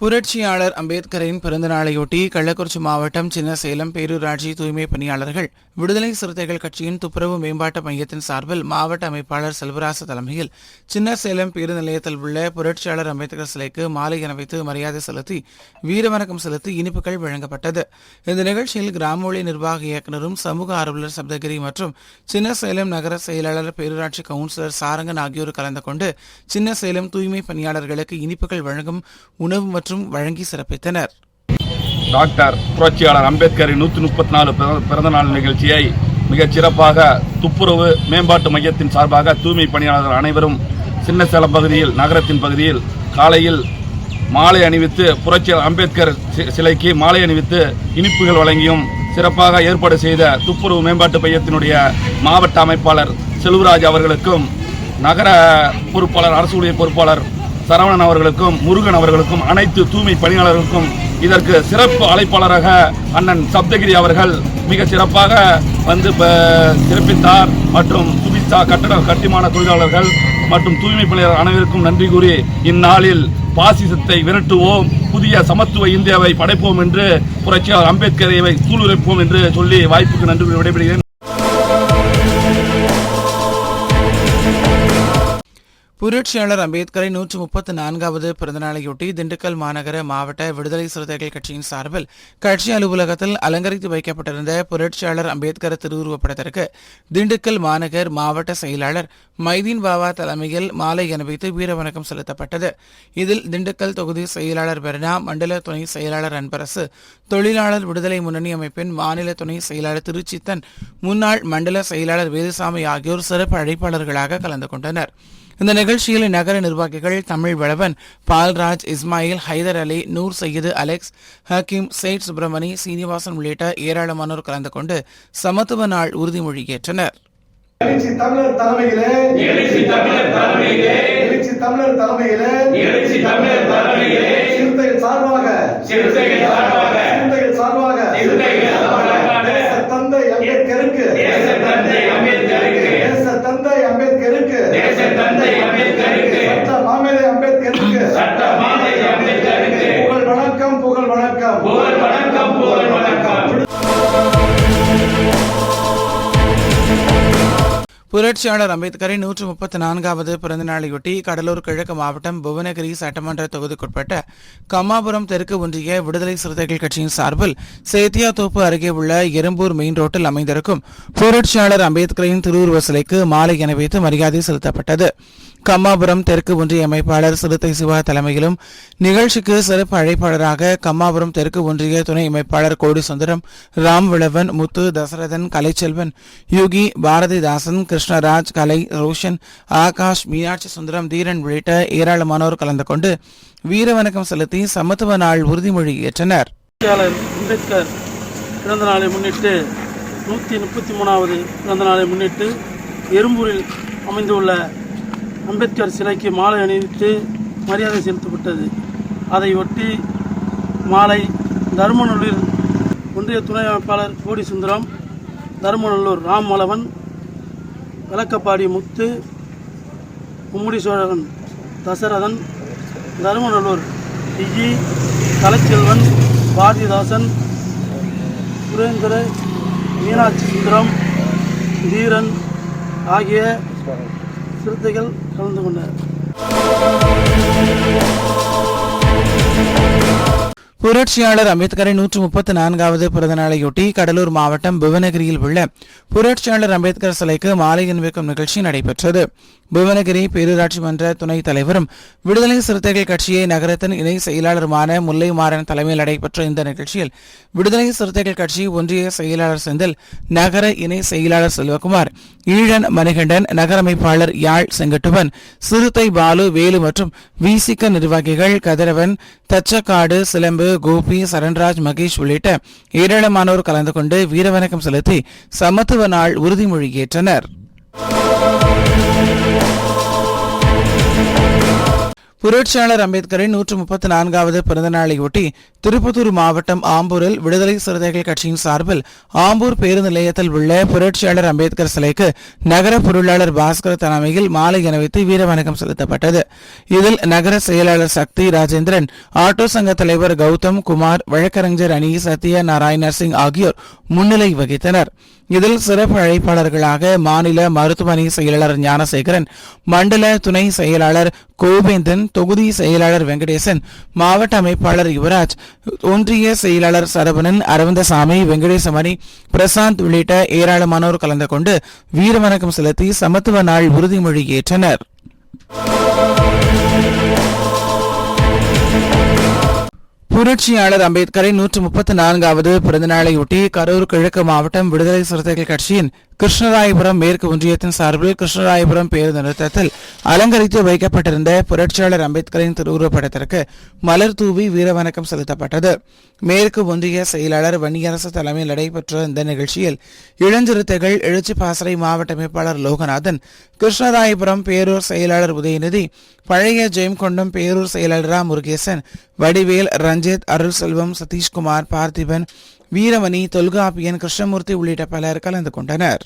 புரட்சியாளர் அம்பேத்கரின் பிறந்தநாளையொட்டி கள்ளக்குறிச்சி மாவட்டம் சின்னசேலம் பேரூராட்சி தூய்மை பணியாளர்கள் விடுதலை சிறுத்தைகள் கட்சியின் துப்புரவு மேம்பாட்டு மையத்தின் சார்பில் மாவட்ட அமைப்பாளர் செல்வராசு தலைமையில் சின்னசேலம் பேருந்து நிலையத்தில் உள்ள புரட்சியாளர் அம்பேத்கர் சிலைக்கு மாலை அணிவித்து மரியாதை செலுத்தி வீரவணக்கம் செலுத்தி இனிப்புகள் வழங்கப்பட்டது. இந்த நிகழ்ச்சியில் கிராம ஒளி நிர்வாக இயக்குநரும் சமூக ஆர்வலர் சப்தகிரி மற்றும் சின்னசேலம் நகர செயலாளர் பேரூராட்சி கவுன்சிலர் சாரங்கன் ஆகியோர் கலந்து கொண்டு சின்னசேலம் தூய்மை பணியாளர்களுக்கு இனிப்புகள் வழங்கும் உணவு மற்றும் மற்றும் வழங்கி சிறப்பித்தனர். டாக்டர் புரட்சியாளர் அம்பேத்கரின் நூற்றி முப்பத்தி நாலு பிறந்தநாள் நிகழ்ச்சியை மிகச் சிறப்பாக துப்புரவு மேம்பாட்டு மையத்தின் சார்பாக தூய்மை பணியாளர்கள் அனைவரும் சின்னசேலம் பகுதியில் நகரத்தின் பகுதியில் காலையில் மாலை அணிவித்து புரட்சியாளர் அம்பேத்கர் சிலைக்கு மாலை அணிவித்து இனிப்புகள் வழங்கியும் சிறப்பாக ஏற்பாடு செய்த துப்புரவு மேம்பாட்டு மையத்தினுடைய மாவட்ட அமைப்பாளர் செல்வராஜ் அவர்களுக்கும் நகர பொறுப்பாளர் அரசு ஊழியர் பொறுப்பாளர் சரவணன் அவர்களுக்கும் முருகன் அவர்களுக்கும் அனைத்து தூய்மை பணியாளர்களுக்கும் இதற்கு சிறப்பு அழைப்பாளராக அண்ணன் சப்தகிரி அவர்கள் மிக சிறப்பாக வந்து சிறப்பித்தார். மற்றும் சுபிஸ்தா கட்டட கட்டுமான தொழிலாளர்கள் மற்றும் தூய்மை பணியாளர் அனைவருக்கும் நன்றி கூறி இந்நாளில் பாசிசத்தை விரட்டுவோம். புதிய சமத்துவ இந்தியாவை படைப்போம் என்று புரட்சியாளர் அம்பேத்கரை சூளுரைப்போம் என்று சொல்லி வாய்ப்புக்கு நன்றி விடைபெறுகிறேன். புரட்சியாளர் அம்பேத்கரை நூற்று முப்பத்து நான்காவது பிறந்தநாளையொட்டி திண்டுக்கல் மாநகர மாவட்ட விடுதலை சிறுத்தைகள் கட்சியின் சார்பில் கட்சி அலுவலகத்தில் அலங்கரித்து வைக்கப்பட்டிருந்த புரட்சியாளர் அம்பேத்கர் திருவுருவப்படத்திற்கு திண்டுக்கல் மாநகர் மாவட்ட செயலாளர் மைதீன் பாபா தலைமையில் மாலை அணிவித்து வீரவணக்கம் செலுத்தப்பட்டது. இதில் திண்டுக்கல் தொகுதி செயலாளர் பெர்னா மண்டல துணை செயலாளர் அன்பரசு தொழிலாளர் விடுதலை முன்னணி அமைப்பின் மாநில துணை செயலாளர் திருச்சித்தன் முன்னாள் மண்டல செயலாளர் வேலுசாமி ஆகியோர் சிறப்பு அழைப்பாளர்களாக கலந்து கொண்டனர். இந்த நிகழ்ச்சியில் நகர நிர்வாகிகள் தமிழ் வளவன் பால்ராஜ் இஸ்மாயில் ஹைதர் அலி நூர் சையது அலெக்ஸ் ஹக்கீம் சேட் சுப்பிரமணி சீனிவாசன் உள்ளிட்ட ஏராளமானோர் கலந்து கொண்டு சமத்துவ நாள் உறுதிமொழி ஏற்றனர் எழுச்சி தமிழர் தலைமையிலே புரட்சியாளர் அம்பேத்கரின் நூற்று முப்பத்தி நான்காவது பிறந்த நாளையொட்டி கடலூர் கிழக்கு மாவட்டம் புவனகிரி சட்டமன்ற தொகுதிக்குட்பட்ட கம்மாபுரம் தெற்கு ஒன்றிய விடுதலை சிறுத்தைகள் கட்சியின் சார்பில் சேத்தியாத்தோப்பு அருகே உள்ள எறும்பூர் மெயின் ரோட்டில் அமைந்திருக்கும் புரட்சியாளர் அம்பேத்கரின் திருவுருவ சிலைக்கு மாலை அணிவித்து மரியாதை செலுத்தப்பட்டது. கம்மாபுரம் தெற்கு ஒன்றிய அமைப்பாளர் சிறுத்தை சிவா தலைமையிலும் நிகழ்ச்சிக்கு சிறப்பு அழைப்பாளராக கம்மாபுரம் தெற்கு ஒன்றிய துணை அமைப்பாளர் கோடி சுந்தரம் ராம் விளவன் முத்து தசரதன் கலைச்செல்வன் யுகி பாரதிதாசன் கிருஷ்ணராஜ் கலை ரோஷன் ஆகாஷ் மீனாட்சி சுந்தரம் தீரன் உள்ளிட்ட ஏராளமானோர் கலந்து கொண்டு வீரவணக்கம் செலுத்தி சமத்துவ நாள் உறுதிமொழி ஏற்றனர். பிறந்த நாளை முன்னிட்டு நூற்றி முப்பத்தி மூணாவது பிறந்த நாளை முன்னிட்டு எறும்பூரில் அமைந்துள்ள அம்பேத்கர் சிலைக்கு மாலை அணிவித்து மரியாதை செலுத்தப்பட்டது. அதையொட்டி மாலை தருமநல்லூர் ஒன்றிய துணை அமைப்பாளர் கோடி சுந்தரம் தருமநல்லூர் ராம்மலவன் விளக்கப்பாடி முத்து கும்முடி சோழகன் தசரதன் தருமநல்லூர் விஜி கலைச்செல்வன் பாரதிதாசன் சுரேந்திர மீனாட்சி சுந்தரம் தீரன் ஆகிய சிறுத்தைகள் கலந்து கொண்டனர். புரட்சியாளர் அம்பேத்கரின் நூற்று முப்பத்தி நான்காவது பிறந்த நாளையொட்டி கடலூர் மாவட்டம் புவனகிரியில் உள்ள புரட்சியாளர் அம்பேத்கர் சிலைக்கு மாலை அணிவிக்கும் நிகழ்ச்சி நடைபெற்றது. புவனகிரி பேரூராட்சி மன்ற துணைத் தலைவரும் விடுதலை சிறுத்தைகள் கட்சியை நகரத்தின் இணை செயலாளருமான முல்லை மாறன் தலைமையில் நடைபெற்ற இந்த நிகழ்ச்சியில் விடுதலை சிறுத்தைகள் கட்சி ஒன்றிய செயலாளர் செந்தில் நகர இணை செயலாளர் செல்வகுமார் ஈழன் மணிகண்டன் நகரமைப்பாளர் யாழ் செங்கட்டுவன் சிறுத்தை பாலு வேலு மற்றும் விசிக நிர்வாகிகள் கதிரவன் தச்சக்காடு சிலம்பு கோபி சரண்ராஜ் மகேஷ் உள்ளிட்ட ஏராளமானோர் கலந்து கொண்டு வீரவணக்கம் செலுத்தி சமத்துவ நாள் உறுதிமொழி ஏற்றனர் புரட்சியாளர் அம்பேத்கரின் நூற்று முப்பத்தி நான்காவது பிறந்த நாளையொட்டி திருப்பத்தூர் மாவட்டம் ஆம்பூரில் விடுதலை சிறுத்தைகள் கட்சியின் சார்பில் ஆம்பூர் பேருந்து நிலையத்தில் உள்ள புரட்சியாளர் அம்பேத்கர் சிலைக்கு நகர பொருளாளர் பாஸ்கர் தலைமையில் மாலை அணிவித்து வீரவணக்கம் செலுத்தப்பட்டது. இதில் நகர செயலாளர் சக்தி ராஜேந்திரன் ஆட்டோ சங்க தலைவர் கௌதம் குமார் வழக்கறிஞர் அணி சத்ய நாராயணர் சிங் ஆகியோர் முன்னிலை வகித்தனர். இதில் சிறப்பு அழைப்பாளர்களாக மாநில மருத்துவமனை செயலாளர் ஞானசேகரன் மண்டல துணை செயலாளர் கோவிந்தன் தொகுதி செயலாளர் வெங்கடேசன் மாவட்ட அமைப்பாளர் யுவராஜ் ஒன்றிய செயலாளர் சரவணன் அரவிந்தசாமி வெங்கடேசமணி பிரசாந்த் உள்ளிட்ட ஏராளமானோர் கலந்து கொண்டு வீரவணக்கம் செலுத்தி சமத்துவ நாள் உறுதிமொழி ஏற்றனர். புரட்சியாளர் அம்பேத்கரின் நூற்று முப்பத்தி நான்காவது பிறந்தநாளையொட்டி கரூர் கிழக்கு மாவட்டம் விடுதலை சிறுத்தைகள் கட்சியின் கிருஷ்ணராயபுரம் மேற்கு ஒன்றியத்தின் சார்பில் கிருஷ்ணராயபுரம் பேருந்து நிறுத்தத்தில் அலங்கரித்து வைக்கப்பட்டிருந்த புரட்சியாளர் அம்பேத்கரின் திருவுருவப்படத்திற்கு மலர் தூவி வீரவணக்கம் செலுத்தப்பட்டது. மேற்கு ஒன்றிய செயலாளர் வன்னியரசு தலைமையில் நடைபெற்ற இந்த நிகழ்ச்சியில் இளஞ்சிறுத்தைகள் எழுச்சி பாசறை மாவட்ட அமைப்பாளர் லோகநாதன் கிருஷ்ணராயபுரம் பேரூர் செயலாளர் உதயநிதி பழைய ஜெயம்கொண்டம் பேரூர் செயலாளர் முருகேசன் வடிவேல் ரஞ்சித் அருள் செல்வம் சதீஷ்குமார் பார்த்திபன் வீரமணி தொல்காப்பியன் கிருஷ்ணமூர்த்தி உள்ளிட்ட பலர் கலந்து கொண்டனர்.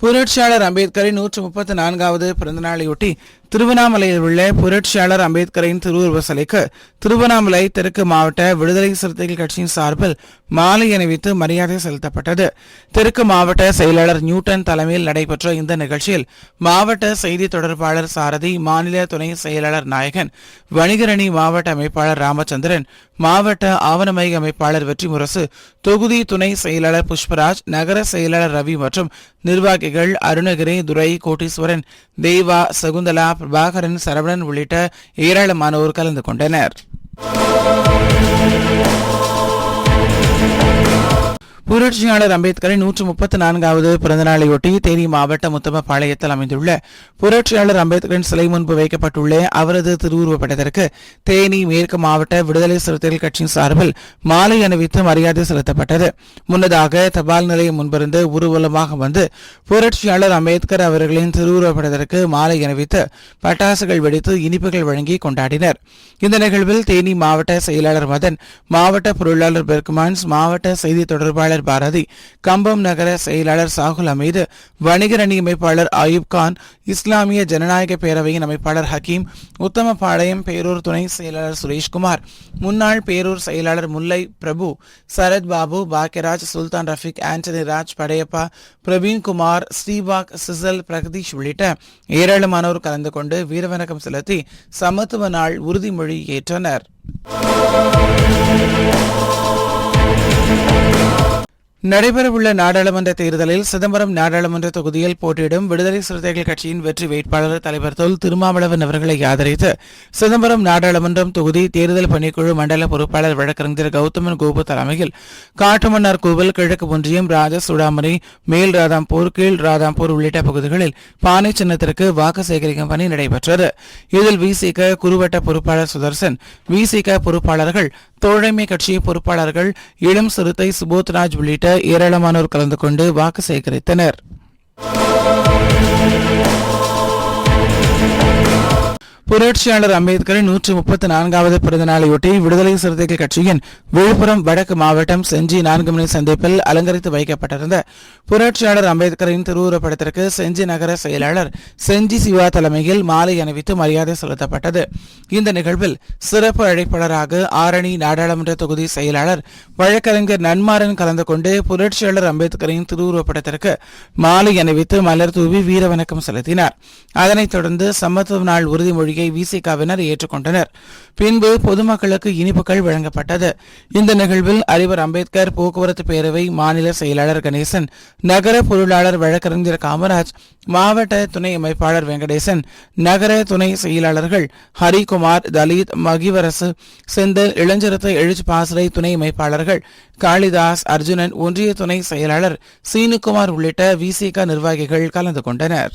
புரட்சியாளர் அம்பேத்கரின் நூற்று முப்பத்தி நான்காவது பிறந்தநாளையொட்டி திருவண்ணாமலையில் உள்ள புரட்சியாளர் அம்பேத்கரின் திருவுருவ சிலைக்கு திருவண்ணாமலை தெற்கு மாவட்ட விடுதலை சிறுத்தைகள் கட்சியின் சார்பில் மாலை அணிவித்து மரியாதை செலுத்தப்பட்டது. தெற்கு மாவட்ட செயலாளர் நியூட்டன் தலைமையில் நடைபெற்ற இந்த நிகழ்ச்சியில் மாவட்ட செய்தி தொடர்பாளர் சாரதி மாநில துணை செயலாளர் நாயகன் வணிகரணி மாவட்ட அமைப்பாளர் ராமச்சந்திரன் மாவட்ட ஆவணமய அமைப்பாளர் வெற்றிமுரசு தொகுதி துணை செயலாளர் புஷ்பராஜ் நகர செயலாளர் ரவி மற்றும் நிர்வாகிகள் அருணகிரி துரை கோட்டீஸ்வரன் தேவா சகுந்தலா பிரபாகரன் சரவணன் உள்ளிட்ட ஏராளமானோர் கலந்து கொண்டனர். Thank you. புரட்சியாளர் அம்பேத்கரின் நூற்று முப்பத்தி நான்காவது பிறந்தநாளையொட்டி தேனி மாவட்டம் முத்தமபாளையத்தில் அமைந்துள்ள புரட்சியாளர் அம்பேத்கரின் சிலை முன்பு வைக்கப்பட்டுள்ள அவரது திருவுருவப் படத்திற்கு தேனி மேற்கு மாவட்ட விடுதலை சிறுத்தைகள் கட்சியின் சார்பில் மாலை அணிவித்து மரியாதை செலுத்தப்பட்டது. முன்னதாக தபால் நிலையம் முன்பிருந்து ஊர்வலமாக வந்து புரட்சியாளர் அம்பேத்கர் அவர்களின் திருவுருவப் படத்திற்கு மாலை அணிவித்து பட்டாசுகள் வெடித்து இனிப்புகள் வழங்கி கொண்டாடினர். இந்த நிகழ்வில் தேனி மாவட்ட செயலாளர் மதன் மாவட்ட பொருளாளர் பெர்குமான்ஸ் மாவட்ட செய்தி தொடர்பாளர் பாரதி. கம்பம் நகர செயலாளர் சாகுல் அமீது வணிகர் அணி அமைப்பாளர் அயூப் கான் இஸ்லாமிய ஜனநாயக பேரவையின் அமைப்பாளர் ஹக்கீம் உத்தமபாளையம் பேரூர் துணை செயலாளர் சுரேஷ்குமார் முன்னாள் பேரூர் செயலாளர் முல்லை பிரபு சரத் பாபு பாக்கியராஜ் சுல்தான் ரஃபிக் ஆண்டனி ராஜ் படையப்பா பிரவீன்குமார் ஸ்ரீபாக் சிசல் பிரகதீஷ் உள்ளிட்ட ஏராளமானோர் கலந்து கொண்டு வீரவணக்கம் செலுத்தி சமத்துவ நாள் உறுதிமொழி ஏற்றனர். நடைபெறவுள்ள நாடாளுமன்ற தேர்தலில் சிதம்பரம் நாடாளுமன்ற தொகுதியில் போட்டியிடும் விடுதலை சிறுத்தைகள் கட்சியின் வெற்றி வேட்பாளர் தலைவர் தொல் திருமாவளவன் அவர்களை ஆதரித்து சிதம்பரம் நாடாளுமன்றம் தொகுதி தேர்தல் பணிக்குழு மண்டல பொறுப்பாளர் வழக்கறிஞர் கௌதமன் கோபு தலைமையில் காட்டுமன்னார் கோவில் கிழக்கு ஒன்றியம் ராஜ சுடாமணி மேல் ராதாம்பூர் கீழ் ராதாம்பூர் உள்ளிட்ட பகுதிகளில் பானை சின்னத்திற்கு வாக்கு சேகரிக்கும் பணி நடைபெற்றது. இதில் விசிக குறுவட்ட பொறுப்பாளர் சுதர்சன் விசிக பொறுப்பாளர்கள் தோழமை கட்சி பொறுப்பாளர்கள் இளம் சிறுத்தை சுபோத்ராஜ் உள்ளிட்ட ஏராளமானோர் கலந்து கொண்டு வாக்கு சேகரித்தனர். புரட்சியாளர் அம்பேத்கரின் நூற்று முப்பத்தி நான்காவது பிறந்த நாளையொட்டி விடுதலை சிறுத்தைகள் கட்சியின் விழுப்புரம் வடக்கு மாவட்டம் செஞ்சி நான்கு மணி சந்திப்பில் அலங்கரித்து வைக்கப்பட்டிருந்த புரட்சியாளர் அம்பேத்கரின் திருவுருவப்படத்திற்கு செஞ்சி நகர செயலாளர் செஞ்சி சிவா தலைமையில் மாலை அணிவித்து மரியாதை செலுத்தப்பட்டது. இந்த நிகழ்வில் சிறப்பு அழைப்பாளராக ஆரணி நாடாளுமன்ற தொகுதி செயலாளர் வழக்கறிஞர் நன்மாறன் கலந்து கொண்டு புரட்சியாளர் அம்பேத்கரின் திருவுருவப்படத்திற்கு மாலை அணிவித்து மலர் தூவி வீரவணக்கம் செலுத்தினார். அதனைத் தொடர்ந்து சமத்துவ நாள் உறுதிமொழி உறுதிமொழியை விசிகாவினர் ஏற்றுக்கொண்டனர். பின்பு பொதுமக்களுக்கு இனிப்புகள் வழங்கப்பட்டது. இந்த நிகழ்வில் அறிவர் அம்பேத்கர் போக்குவரத்து பேரவை மாநில செயலாளர் கணேசன் நகர பொருளாளர் வழக்கறிஞர் காமராஜ் மாவட்ட துணை அமைப்பாளர் வெங்கடேசன் நகர துணை செயலாளர்கள் ஹரிகுமார் தலித் மகிவரசு செந்தில் இளஞ்சிறுத்தை எழுச்சி பாசறை துணை அமைப்பாளர்கள் காளிதாஸ் அர்ஜுனன் ஒன்றிய துணை செயலாளர் சீனுகுமார் உள்ளிட்ட விசிக நிர்வாகிகள் கலந்து கொண்டனர்.